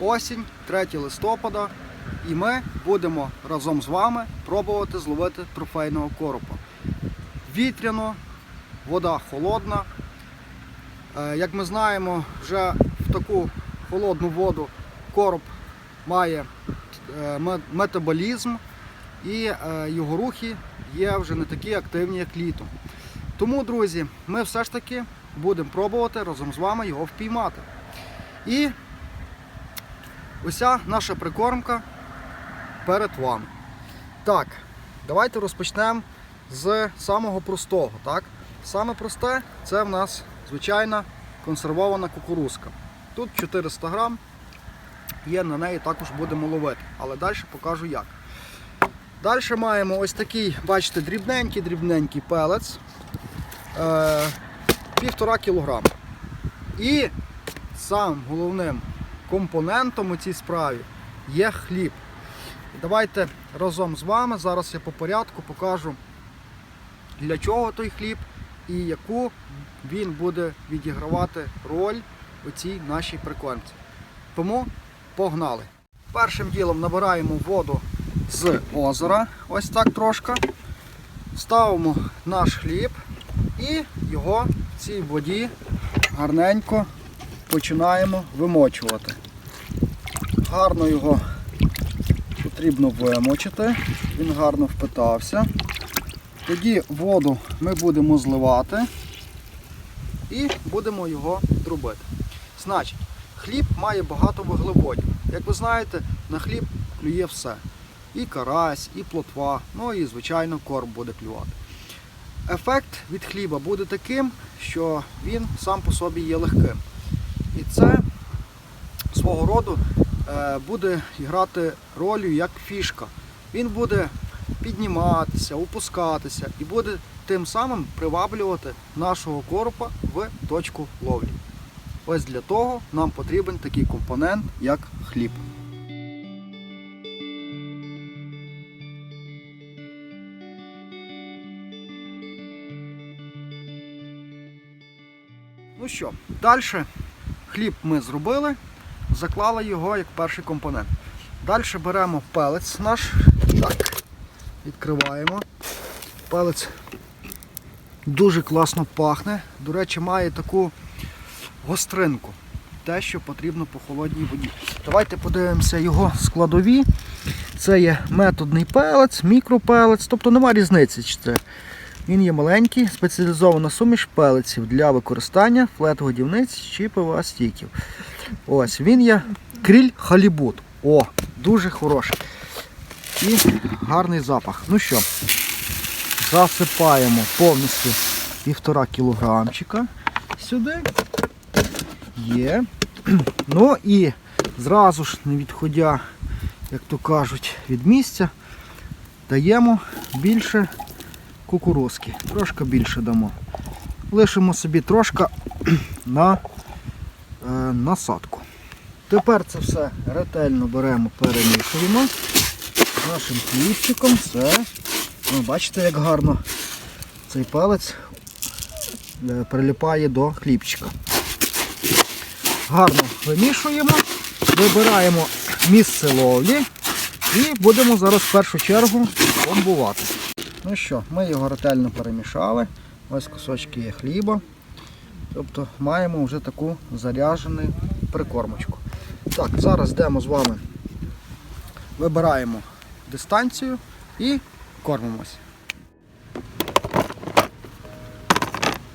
осінь, 3 листопада, і ми будемо разом з вами пробувати зловити трофейного коропа. Вітряно, вода холодна. Е, Як ми знаємо, вже в таку холодну воду короб має е, метаболізм і е, його рухи є вже не такі активні, як літом. Тому, друзі, ми все ж таки будемо пробувати разом з вами його впіймати. І уся наша прикормка перед вами. Так, давайте розпочнемо з самого простого. Так? Саме просте це в нас звичайна консервована кукурузка. Тут 400 грам, є на неї також будемо ловити, але далі покажу як. Далі маємо ось такий, бачите, дрібненький дрібненький пелець. Е, півтора кілограма. І сам головним компонентом у цій справі є хліб. Давайте разом з вами, зараз я по порядку покажу, для чого той хліб і яку він буде відігравати роль у цій нашій прикормці. Тому погнали. Першим ділом набираємо воду з озера, ось так трошки. Ставимо наш хліб і його в цій воді гарненько починаємо вимочувати. Гарно його потрібно вимочити, він гарно впитався. Тоді воду ми будемо зливати і будемо його дробити. Значить, хліб має багато вуглеводів. Як ви знаєте, на хліб клює все. І карась, і плотва, ну і, звичайно, корм буде клювати. Ефект від хліба буде таким, що він сам по собі є легким. І це свого роду буде грати роль як фішка. Він буде підніматися, опускатися і буде тим самим приваблювати нашого коропа в точку ловлі. Ось для того нам потрібен такий компонент, як хліб. Ну що, далі хліб ми зробили, заклали його як перший компонент. Далі беремо пелець наш, так, відкриваємо. Пелець дуже класно пахне. До речі, має таку гостринку. Те, що потрібно по холодній воді. Давайте подивимося його складові. Це є методний пелець, мікропелець, тобто немає різниці. чи це він є маленький, спеціалізована суміш пелеців для використання флет-годівниць чи ПВА стіків. Ось, він є кріль халібут. О, дуже хороший. І гарний запах. Ну що, засипаємо повністю півтора кілограмчика сюди. Є. Ну і зразу ж, не відходя, як то кажуть, від місця, даємо більше кукурузки. Трошки більше дамо. Лишимо собі трошки на е, насадку. Тепер це все ретельно беремо, перемішуємо нашим хлібчиком. Все. Ну, бачите, як гарно цей палець е, прилипає до хлібчика. Гарно вимішуємо, вибираємо місце ловлі і будемо зараз в першу чергу бомбувати. Ну що, ми його ретельно перемішали. Ось кусочки є хліба. Тобто маємо вже таку заряджену прикормочку. Так, зараз йдемо з вами, вибираємо дистанцію і кормимось.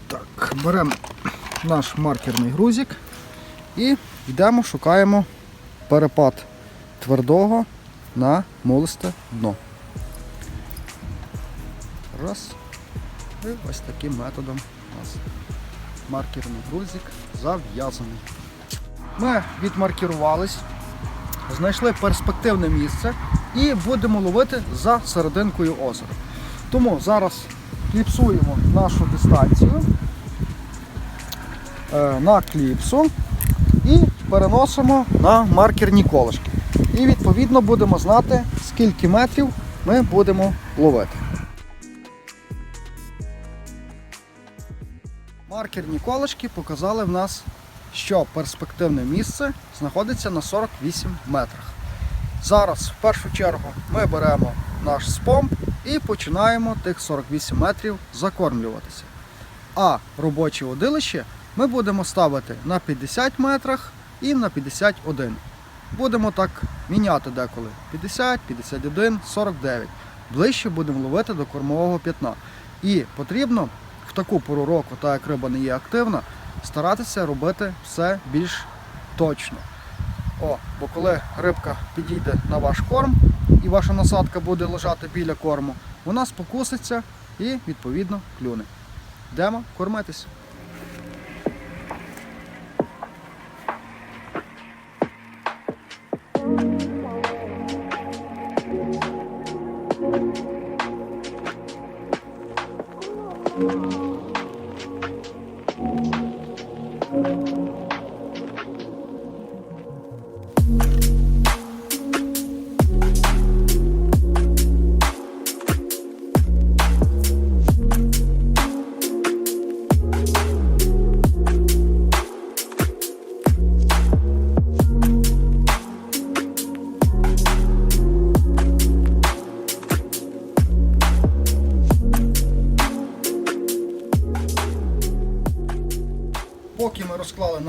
Так, беремо наш маркерний грузик і йдемо, шукаємо перепад твердого на молисте дно. Раз. І ось таким методом у нас маркерний грузик зав'язаний. Ми відмаркірувались, знайшли перспективне місце і будемо ловити за серединкою озера. Тому зараз кліпсуємо нашу дистанцію е, на кліпсу і переносимо на маркерні колишки. І відповідно будемо знати, скільки метрів ми будемо ловити. Маркерні колишки показали в нас що перспективне місце знаходиться на 48 метрах. Зараз в першу чергу ми беремо наш спомп і починаємо тих 48 метрів закормлюватися. А робоче водилище ми будемо ставити на 50 метрах і на 51. Будемо так міняти деколи 50, 51, 49. Ближче будемо ловити до кормового п'ятна. І потрібно таку пору року, так як риба не є активна, старатися робити все більш точно. О, бо коли рибка підійде на ваш корм і ваша насадка буде лежати біля корму, вона спокуситься і відповідно клюне. Йдемо кормитись.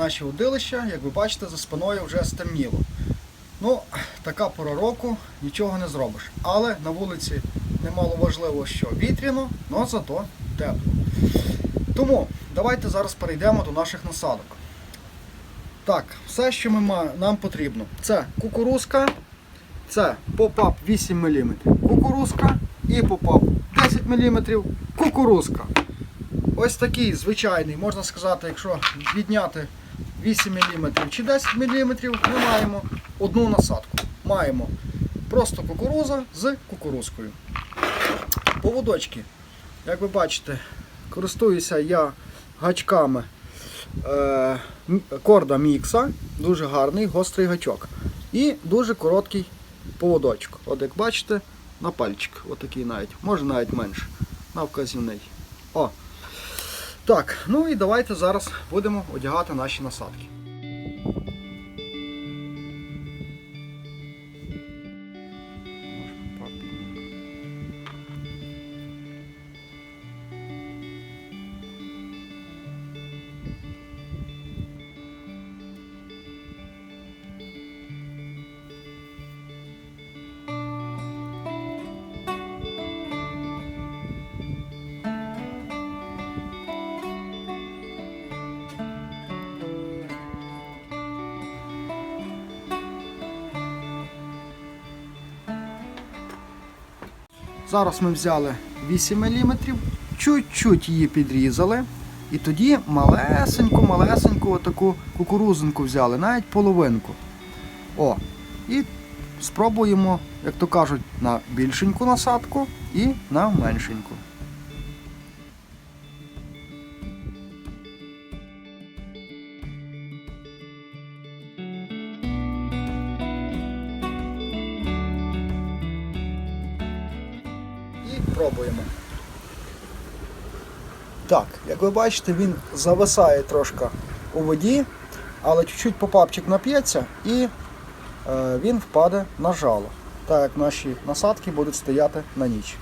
Наші удилища, як ви бачите, за спиною вже стемніло. Ну, така пора року, нічого не зробиш. Але на вулиці немало важливо, що вітряно, але зато тепло. Тому давайте зараз перейдемо до наших насадок. Так, все, що ми ма- нам потрібно, це кукурузка, це попап 8 мм кукурузка і попап 10 мм кукурузка. Ось такий звичайний, можна сказати, якщо відняти 8 мм чи 10 мм, ми маємо одну насадку. Маємо просто кукуруза з кукурузкою. Поводочки, як ви бачите, користуюся я гачками е, корда мікса, дуже гарний, гострий гачок. І дуже короткий поводочок. От як бачите, на пальчик, отакий навіть, може навіть менше, на вказівний. О, так, ну і давайте зараз будемо одягати наші насадки. Зараз ми взяли 8 мм, чуть-чуть її підрізали. І тоді малесеньку-малесеньку таку кукурузинку взяли, навіть половинку. О, і спробуємо, як то кажуть, на більшеньку насадку і на меншеньку. Так, як ви бачите, він зависає трошки у воді, але чуть-чуть попапчик нап'ється і е, він впаде на жало, так як наші насадки будуть стояти на ніч.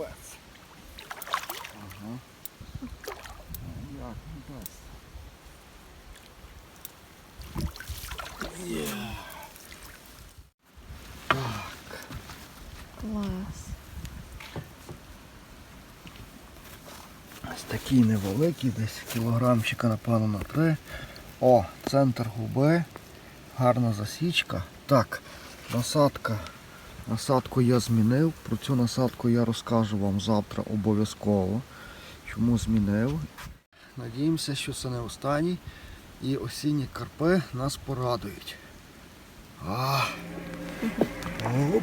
Капець. Ага. Як не. Є. Клас. Ось такий невеликий, десь кілограмчика, напевно, на три. О, центр губи. Гарна засічка. Так, насадка. Насадку я змінив. Про цю насадку я розкажу вам завтра обов'язково. Чому змінив. Надіємося, що це не останній. І осінні карпи нас порадують. А. Оп.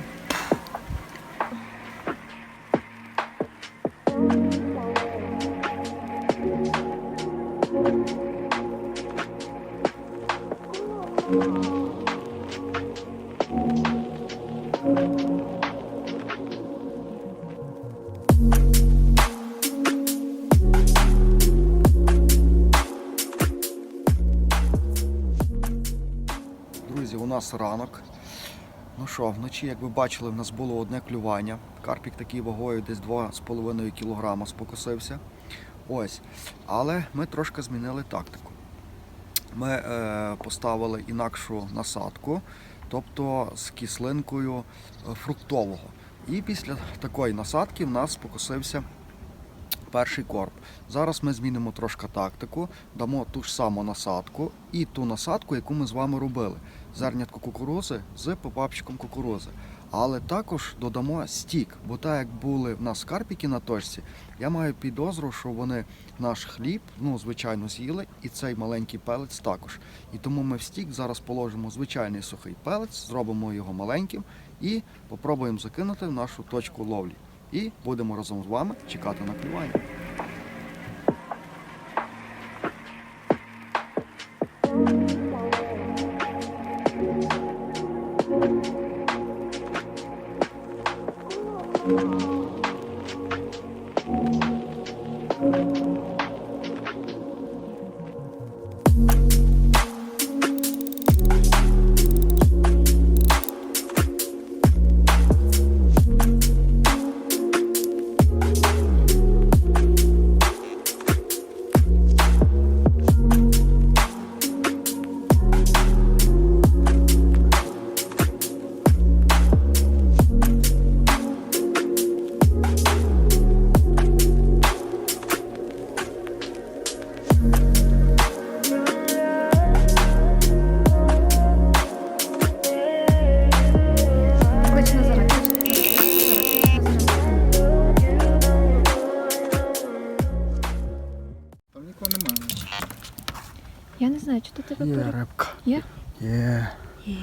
Друзі, у нас ранок. Ну що, вночі, як ви бачили, в нас було одне клювання. Карпік такий вагою десь 2,5 кг спокусився. Ось. Але ми трошки змінили тактику. Ми е, поставили інакшу насадку, тобто з кислинкою е, фруктового. І після такої насадки в нас спокусився перший корп. Зараз ми змінимо трошки тактику, дамо ту ж саму насадку і ту насадку, яку ми з вами робили. Зернятко кукурузи з попапчиком кукурузи. Але також додамо стік, бо так як були в нас карпіки на точці, я маю підозру, що вони наш хліб, ну звичайно, з'їли, і цей маленький пелець також. І тому ми в стік зараз положимо звичайний сухий пелець, зробимо його маленьким і попробуємо закинути в нашу точку ловлі. І будемо разом з вами чекати на клювання. Я не знаю, чи то тебе Є рибка. Є? Є. Є.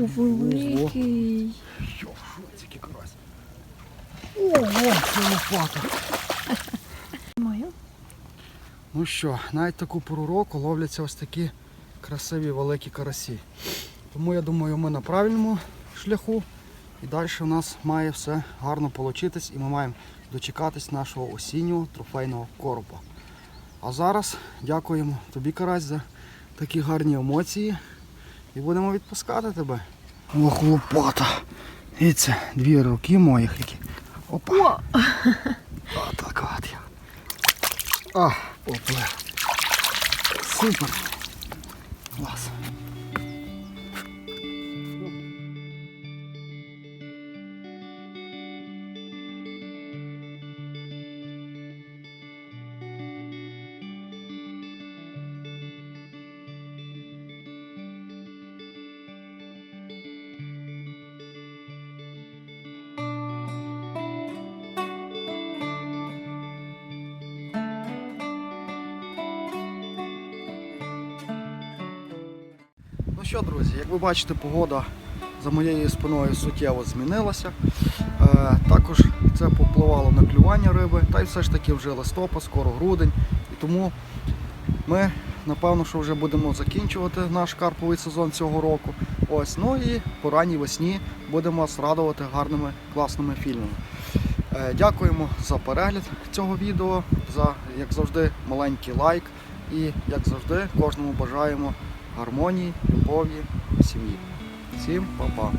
О, великий. Йо, це карась? Ого, це лопата. Ну що, навіть таку пору року ловляться ось такі красиві великі карасі. Тому я думаю, ми на правильному шляху. І далі у нас має все гарно получитись і ми маємо дочекатись нашого осіннього трофейного коропа. А зараз дякуємо тобі, Карась, за такі гарні емоції. І будемо відпускати тебе. Ох, лопата. це дві руки моїх які. Опа. О! Отак от я. А, поплив. Супер. Клас. Що, друзі, як ви бачите, погода за моєю спиною суттєво змінилася. Е, також це попливало на клювання риби, та й все ж таки вже листопад, скоро грудень. І тому ми, напевно, що вже будемо закінчувати наш карповий сезон цього року. Ось, ну і по ранній весні будемо вас радувати гарними класними фільмами. Е, Дякуємо за перегляд цього відео, за, як завжди, маленький лайк. І, як завжди, кожному бажаємо гармонії, любові, сім'ї. Всім па-па!